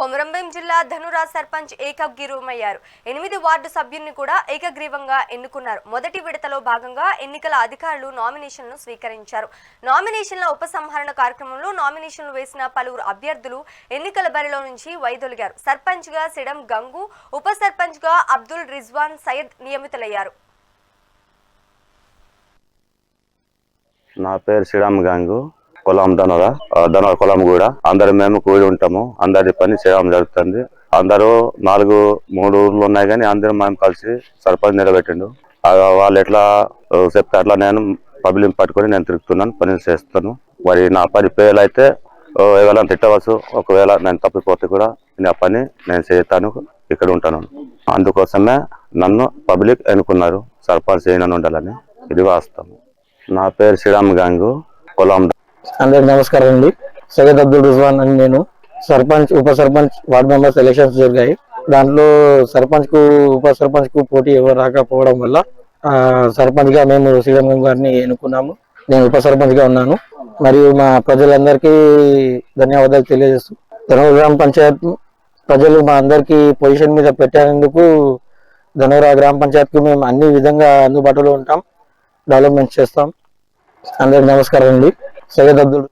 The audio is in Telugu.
కొమరంభీం జిల్లా ధనురా సర్పంచ్ ఏకగ్రీవమయ్యారు. ఎనిమిది వార్డు సభ్యుల్ని కూడా ఏకగ్రీవంగా ఎన్నుకున్నారు. మొదటి విడతలో భాగంగా ఎన్నికల అధికారులు నామినేషన్లు స్వీకరించారు. నామినేషన్ల ఉపసంహరణ కార్యక్రమంలో నామినేషన్లు వేసిన పలువురు అభ్యర్థులు ఎన్నికల బరిలో నుంచి వైదొలిగారు. సర్పంచ్గా సిడమ్ సిడం గంగు ఉప సర్పంచ్గా అబ్దుల్ రిజ్వాన్ సయ్యద్ నియమితులయ్యారు. నా పేరు శ్రీరామ్ గంగు. కులం దనర దనర పొలం కూడా అందరు మేము కూడి ఉంటాము. అందరి పని చేయడం జరుగుతుంది అందరూ నాలుగు మూడు ఊర్లు ఉన్నాయి కానీ అందరూ మేము కలిసి సర్పంచ్ నిలబెట్టిండు. వాళ్ళు ఎట్లా చెప్తే అట్లా నేను పబ్లిక్ పట్టుకొని నేను తిరుగుతున్నాను పని చేస్తాను మరి నా పని పేర్లు అయితే ఎవరైనా తిట్టవచ్చు. ఒకవేళ నేను తప్పిపోతే కూడా నా పని నేను చేస్తాను ఇక్కడ ఉంటాను. అందుకోసమే నన్ను పబ్లిక్ ఎన్నుకున్నారు. సర్పంచ్ చేయనని ఉండాలని. ఇది వాస్తవం. నా పేరు శ్రీరామ్ గాంగు పొలం అందరికి నమస్కారం అండి. సయ్యద్ అబ్దుల్ రుజ్వాన్ అని నేను. సర్పంచ్ ఉప సర్పంచ్ వార్డ్ మెంబర్స్ ఎలక్షన్స్ జరిగాయి. దాంట్లో సర్పంచ్కు ఉప సర్పంచ్కు పోటీ ఎవరు రాకపోవడం వల్ల సర్పంచ్గా మేము శ్రీరంగం గారిని ఎన్నుకున్నాము. నేను ఉప సర్పంచ్గా ఉన్నాను. మరియు మా ప్రజలందరికీ ధన్యవాదాలు తెలియజేస్తూ ధనూరు గ్రామ పంచాయత్ ప్రజలు మా అందరికీ పొజిషన్ మీద పెట్టేందుకు ధనూరా గ్రామ పంచాయత్కి మేము అన్ని విధంగా అందుబాటులో ఉంటాం. డెవలప్మెంట్ చేస్తాం. అందరికి నమస్కారం అండి. సయ్యద్ అబ్దుల్